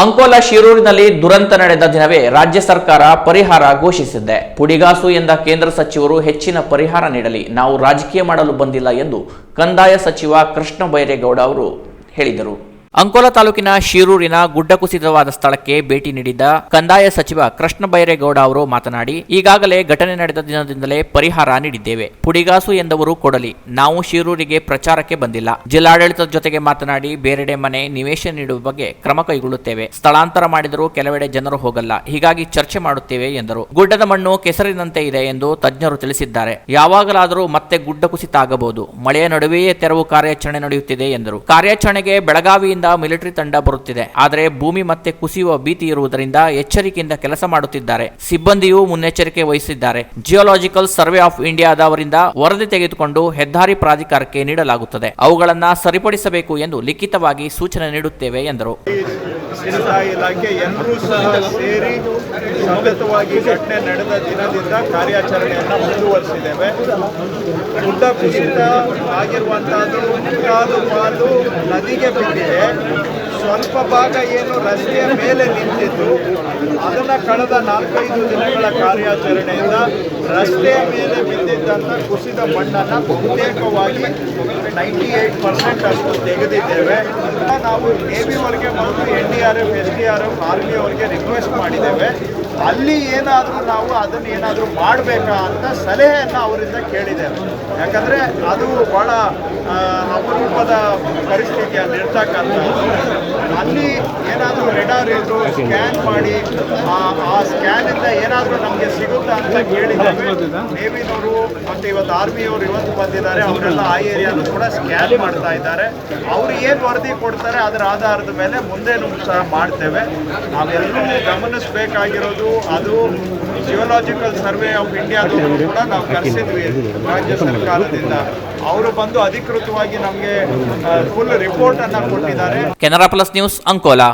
ಅಂಕೋಲ ಶಿರೂರಿನಲ್ಲಿ ದುರಂತ ನಡೆದ ದಿನವೇ ರಾಜ್ಯ ಸರ್ಕಾರ ಪರಿಹಾರ ಘೋಷಿಸಿದೆ. ಪುಡಿಗಾಸು ಎಂದ ಕೇಂದ್ರ ಸಚಿವರು ಹೆಚ್ಚಿನ ಪರಿಹಾರ ನೀಡಲಿ, ನಾವು ರಾಜಕೀಯ ಮಾಡಲು ಬಂದಿಲ್ಲ ಎಂದು ಕಂದಾಯ ಸಚಿವ ಕೃಷ್ಣ ಬೈರೇಗೌಡ ಅವರು ಹೇಳಿದರು. ಅಂಕೋಲ ತಾಲೂಕಿನ ಶಿರೂರಿನ ಗುಡ್ಡ ಕುಸಿತವಾದ ಸ್ಥಳಕ್ಕೆ ಭೇಟಿ ನೀಡಿದ್ದ ಕಂದಾಯ ಸಚಿವ ಕೃಷ್ಣ ಬೈರೇಗೌಡ ಅವರು ಮಾತನಾಡಿ, ಈಗಾಗಲೇ ಘಟನೆ ನಡೆದ ದಿನದಿಂದಲೇ ಪರಿಹಾರ ನೀಡಿದ್ದೇವೆ. ಪುಡಿಗಾಸು ಎಂದವರು ಕೊಡಲಿ, ನಾವು ಶಿರೂರಿಗೆ ಪ್ರಚಾರಕ್ಕೆ ಬಂದಿಲ್ಲ. ಜಿಲ್ಲಾಡಳಿತದ ಜೊತೆಗೆ ಮಾತನಾಡಿ, ಬೇರೆಡೆ ಮನೆ ನಿವೇಶನ ನೀಡುವ ಬಗ್ಗೆ ಕ್ರಮ ಕೈಗೊಳ್ಳುತ್ತೇವೆ. ಸ್ಥಳಾಂತರ ಮಾಡಿದರೂ ಕೆಲವೆಡೆ ಜನರು ಹೋಗಲ್ಲ, ಹೀಗಾಗಿ ಚರ್ಚೆ ಮಾಡುತ್ತೇವೆ ಎಂದರು. ಗುಡ್ಡದ ಮಣ್ಣು ಕೆಸರಿನಂತೆ ಇದೆ ಎಂದು ತಜ್ಞರು ತಿಳಿಸಿದ್ದಾರೆ. ಯಾವಾಗಲಾದರೂ ಮತ್ತೆ ಗುಡ್ಡ ಕುಸಿತ ಆಗಬಹುದು. ಮಳೆಯ ನಡುವೆಯೇ ತೆರವು ಕಾರ್ಯಾಚರಣೆ ನಡೆಯುತ್ತಿದೆ ಎಂದರು. ಕಾರ್ಯಾಚರಣೆಗೆ ಬೆಳಗಾವಿಯಿಂದ ಮಿಲಿಟರಿ ತಂಡ ಬರುತ್ತಿದೆ. ಆದರೆ ಭೂಮಿ ಮತ್ತೆ ಕುಸಿಯುವ ಭೀತಿ ಇರುವುದರಿಂದ ಎಚ್ಚರಿಕೆಯಿಂದ ಕೆಲಸ ಮಾಡುತ್ತಿದ್ದಾರೆ. ಸಿಬ್ಬಂದಿಯೂ ಮುನ್ನೆಚ್ಚರಿಕೆ ವಹಿಸಿದ್ದಾರೆ. ಜಿಯೋಲಾಜಿಕಲ್ ಸರ್ವೆ ಆಫ್ ಇಂಡಿಯಾದವರಿಂದ ವರದಿ ತೆಗೆದುಕೊಂಡು ಹೆದ್ದಾರಿ ಪ್ರಾಧಿಕಾರಕ್ಕೆ ನೀಡಲಾಗುತ್ತದೆ. ಅವುಗಳನ್ನು ಸರಿಪಡಿಸಬೇಕು ಎಂದು ಲಿಖಿತವಾಗಿ ಸೂಚನೆ ನೀಡುತ್ತೇವೆ ಎಂದರು. ಇಲಾಖೆ ಎಲ್ಲರೂ ಸಹ ಸೇರಿ ಘಟನೆ ನಡೆದ ದಿನದಿಂದ ಕಾರ್ಯಾಚರಣೆಯನ್ನು ಮುಂದುವರಿಸಿದ್ದೇವೆ. ಗುಡ್ಡ ಕುಸಿತ ಆಗಿರುವಂತಹದ್ದು ಪಾಲು ನದಿಗೆ ಬಿದ್ದಿದೆ. ಸ್ವಲ್ಪ ಭಾಗ ಏನು ರಸ್ತೆಯ ಮೇಲೆ ನಿಂತಿದ್ದು. ಅದನ್ನು ಕಳೆದ ನಾಲ್ಕೈದು ದಿನಗಳ ಕಾರ್ಯಾಚರಣೆಯಿಂದ ರಸ್ತೆಯ ಮೇಲೆ ಬಿದ್ದಿದ್ದಂಥ ಕುಸಿದ ಮಣ್ಣನ್ನು ಬಹುತೇಕವಾಗಿ ನೈಂಟಿ ಏಯ್ಟ್ ಪರ್ಸೆಂಟ್ ಅಷ್ಟು ತೆಗೆದಿದ್ದೇವೆ. ನಾವು ನೇವಿವರೆಗೆ ಮತ್ತು N D R F S D R F army ಅವರಿಗೆ ರಿಕ್ವೆಸ್ಟ್ ಮಾಡಿದ್ದೇವೆ. ಅಲ್ಲಿ ಏನಾದರೂ ನಾವು ಅದನ್ನು ಏನಾದರೂ ಮಾಡಬೇಕಾ ಅಂತ ಸಲಹೆಯನ್ನು ಅವರಿಂದ ಕೇಳಿದ್ದೇವೆ. ಯಾಕಂದರೆ ಅದು ಭಾಳ ಅಪರೂಪದ ಪರಿಸ್ಥಿತಿ ಅಲ್ಲಿ ಏನಾದರೂ ರೆಡಾರ್ ಇದ್ರು ಸ್ಕ್ಯಾನ್ ಮಾಡಿ, ಆ ಸ್ಕ್ಯಾನ್ ಇಂದ ಏನಾದರೂ ನಮಗೆ ಸಿಗುತ್ತಾ ಅಂತ ಕೇಳಿದ್ದೇವೆ ನೇವಿನವರು ಮತ್ತು ಇವತ್ತು ಆರ್ಮಿಯವರು ಇವತ್ತು ಬಂದಿದ್ದಾರೆ, ಅವರೆಲ್ಲ ಆ ಏರಿಯಾನು ಕೂಡ ಸ್ಕ್ಯಾನ್ ಮಾಡ್ತಾ ಇದ್ದಾರೆ. ಅವರು ಏನು ವರದಿ ಕೊಡ್ತಾರೆ ಅದರ ಆಧಾರದ ಮೇಲೆ ಮುಂದೇನು ಸಹ ಮಾಡ್ತೇವೆ. ನಾವೆಲ್ಲರೂ ಗಮನಿಸಬೇಕಾಗಿರೋದು ಅದು ಜಿಯೋಲಾಜಿಕಲ್ ಸರ್ವೆ ಆಫ್ ಇಂಡಿಯಾದವರು ಕೂಡ ನಾವು ಕರೆಸಿದ್ವಿ ರಾಜ್ಯ ಸರ್ಕಾರದಿಂದ. ಅವರು ಬಂದು ಅಧಿಕೃತವಾಗಿ ನಮಗೆ ಫುಲ್ ರಿಪೋರ್ಟ್ ಅನ್ನ ಕೊಟ್ಟಿದ್ದಾರೆ. Canara plus news Ankola.